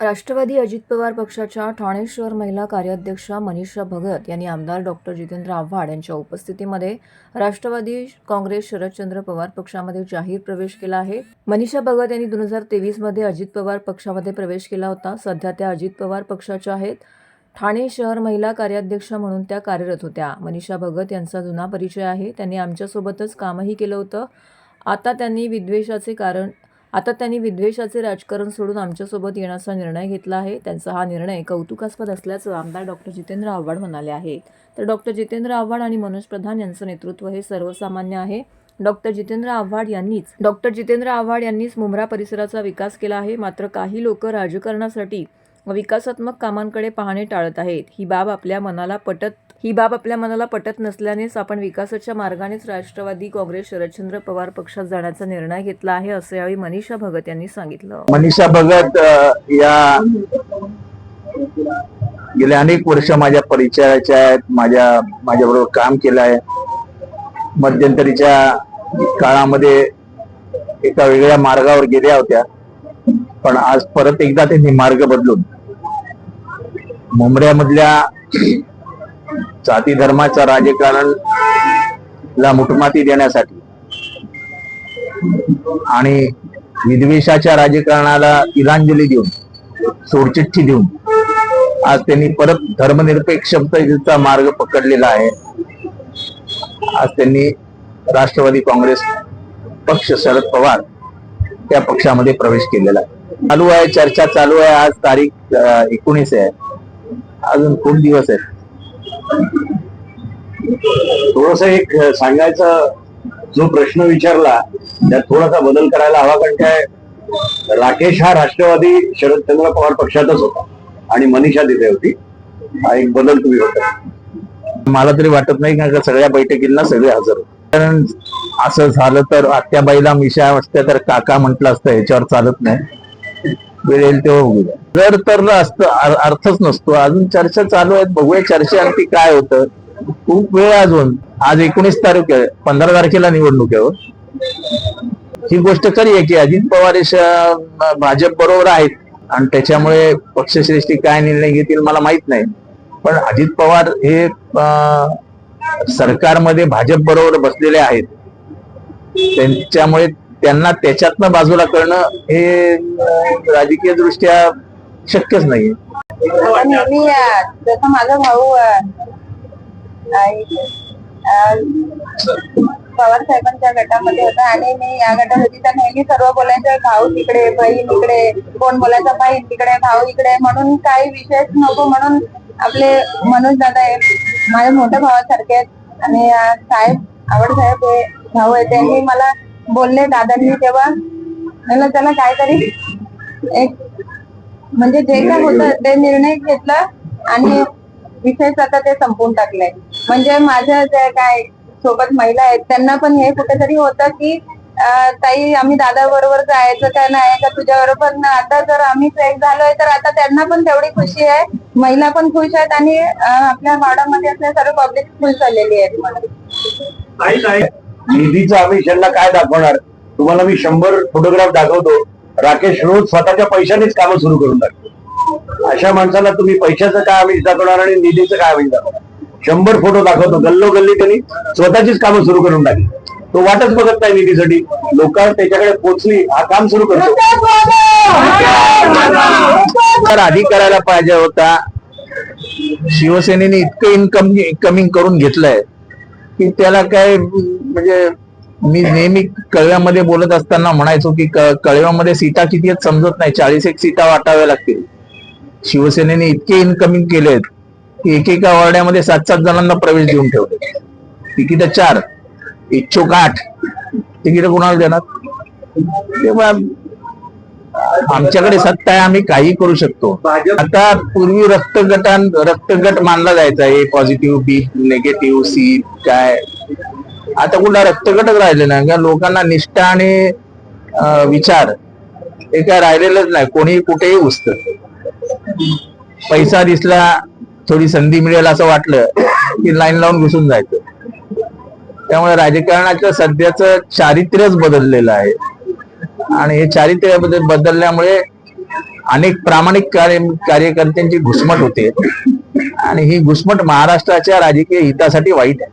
राष्ट्रवादी अजित पवार पक्षाच्या ठाणे शहर महिला कार्याध्यक्षा मनीषा भगत यांनी आमदार डॉक्टर जितेंद्र आव्हाड यांच्या उपस्थितीमध्ये राष्ट्रवादी काँग्रेस शरदचंद्र पवार पक्षामध्ये जाहीर प्रवेश केला आहे. मनीषा भगत यांनी दोन हजार तेवीसमध्ये अजित पवार पक्षामध्ये प्रवेश केला होता. सध्या त्या अजित पवार पक्षाच्या आहेत. ठाणे शहर महिला कार्याध्यक्ष म्हणून त्या कार्यरत होत्या. मनीषा भगत यांचा जुना परिचय आहे. त्यांनी आमच्यासोबतच कामही केलं होतं. आता त्यांनी विद्वेषाचे कारण आता त्यांनी विद्वेषाचे राजकारण सोडून आमच्यासोबत येण्याचा निर्णय घेतला आहे. त्यांचा हा निर्णय कौतुकास्पद असल्याचं आमदार डॉक्टर जितेंद्र आव्हाड म्हणाले आहेत तर डॉक्टर जितेंद्र आव्हाड आणि मनोज प्रधान यांचं नेतृत्व हे सर्वसामान्य आहे. डॉक्टर जितेंद्र आव्हाड यांनीच डॉक्टर जितेंद्र आव्हाड यांनीच मुंब्रा परिसराचा विकास केला आहे. मात्र काही लोक राजकारणासाठी विकासात्मक कामांकडे पाहणे टाळत आहेत. ही बाब आपल्या मनाला पटत ही बाब आपल्या मनाला पटत नसल्यानेच आपण विकासाच्या मार्गानेच राष्ट्रवादी काँग्रेस शरदचंद्र पवार पक्षात जाण्याचा निर्णय घेतला आहे असं यावेळी मनीषा भगत यांनी सांगितलं. मनीषा भगत या गेल्या अनेक वर्ष माझ्या परिचयाच्या आहेत माझ्या माझ्याबरोबर काम केलं आहे. मध्यंतरीच्या काळामध्ये एका वेगळ्या मार्गावर गेल्या होत्या. पण आज परत एकदा त्यांनी मार्ग बदलून मुंबऱ्यामधल्या जाती धर्माचा राजकारणला मुठमाती देण्यासाठी आणि विद्वेषाच्या राजकारणाला तिलांजली देऊन सोडचिठ्ठी देऊन आज त्यांनी परत धर्मनिरपेक्षतेचा मार्ग पकडलेला आहे. आज त्यांनी राष्ट्रवादी काँग्रेस पक्ष शरद पवार त्या पक्षामध्ये प्रवेश केलेला आहे. चालू आहे चर्चा चालू आहे. आज तारीख एकोणीस आहे. अजून खूप दिवस आहेत. थोडस एक सांगायचं जो प्रश्न विचारला त्यात थोडासा बदल करायला हवा कारण काय राकेश हा राष्ट्रवादी शरदचंद्र पवार पक्षातच होता आणि मनीषा तिथे होती. हा एक बदल तुम्ही होता मला तरी वाटत नाही का सगळ्या बैठकींना सगळे हजर होते. कारण असं झालं तर आत्याबाईला मिशा असत्या तर काका म्हटलं असतं ह्याच्यावर चालत नाही. वेळ येईल तेव्हा बघूया जर तर असतं अर्थच नसतो. अजून चर्चा चालू आहेत. बघूया चर्चेअंती काय होतं. खूप वेळ अजून. आज एकोणीस तारीख आहे. पंधरा तारखेला निवडणूक आहे हो. ही गोष्ट खरी आहे की अजित पवार भाजप बरोबर आहेत. आणि त्याच्यामुळे पक्षश्रेष्ठी काय निर्णय घेतील मला माहीत नाही. पण अजित पवार हे सरकारमध्ये भाजप बरोबर बसलेले आहेत. त्यांच्यामुळे त्यांना त्याच्यातनं बाजूला करणं हे राजकीय दृष्ट्या शक्यच नाही नेहमी जसं माझा भाऊ आई- पवार साहेबांच्या गटामध्ये होता आणि मी या गटात होती तर नेहमी सर्व बोलायचं भाऊ तिकडे बहीण इकडे कोण बोलायचं बहीण तिकडे भाऊ इकडे म्हणून काही विशेष नको म्हणून आपले मनोज दादा आहेत माझ्या मोठ्या भावासारखे आहेत. आणि साहेब आवड साहेब हे भाऊ आहे त्यांनी मला बोलले दादांनी तेव्हा. म्हणलं त्याला काहीतरी एक म्हणजे जे काय होतं ते निर्णय घेतला आणि विशेष आता ते संपवून टाकले. म्हणजे माझ्या जे काय सोबत महिला आहेत त्यांना पण हे कुठेतरी होतं की ताई आम्ही दादा बरोबर जायचं का नाही का तुझ्या बरोबर आता जर आम्ही ट्रेक झालोय तर आता त्यांना पण तेवढी खुशी आहे. महिला पण खुश आहेत आणि आपल्या वाडामध्ये असल्या सर्व पब्लिक खुश झालेली आहेत. मला निधीचं आम्ही त्यांना काय दाखवणार? तुम्हाला मी शंभर फोटोग्राफ दाखवतो. राकेश रोज स्वतःच्या पैशानेच कामं सुरू करून टाकतो. अशा माणसाला तुम्ही पैशाचं काय आम्ही दाखवणार आणि निधीचं काय आम्ही दाखवणार? शंभर फोटो दाखवतो. गल्लो गल्ली त्यांनी स्वतःचीच कामं सुरू करून टाकली. तो वाटच बघत नाही निधीसाठी. लोक त्याच्याकडे पोहोचली हा काम सुरू करतो. तर आधी करायला पाहिजे होता. शिवसेनेने इतकं इन्कम इन्कमिंग करून घेतलंय. की त्याला काय म्हणजे मी नेहमी कळव्यामध्ये बोलत असताना म्हणायचो की कळव्यामध्ये सीटा किती आहेत समजत नाही. चाळीस एक सीटा वाटाव्या लागतील. शिवसेनेने इतके इनकमिंग केले आहेत की एकेका वाड्यामध्ये सात सात जणांना प्रवेश देऊन ठेवले. तिकीट चार इच्छुक आठ. तिकीट कोणाला देणार? तेव्हा आमच्याकडे सत्ता आहे आम्ही काही करू शकतो. आता पूर्वी रक्तगटां रक्तगट मानला जायचा A positive B negative C काय. आता कुठला रक्तगटच राहिले नाही. का लोकांना निष्ठा आणि विचार हे काय राहिलेलंच नाही. कोणी कुठेही उचत पैसा दिसला थोडी संधी मिळेल असं वाटलं की लाईन लावून घुसून जायचं. त्यामुळे राजकारणाचं सध्याचं चारित्र्यच बदललेलं आहे. आणि हे चारित्र्यामध्ये बदलल्यामुळे अनेक प्रामाणिक कार्य कार्यकर्त्यांची घुसमट होते. आणि ही घुसमट महाराष्ट्राच्या राजकीय हितासाठी वाईट आहे.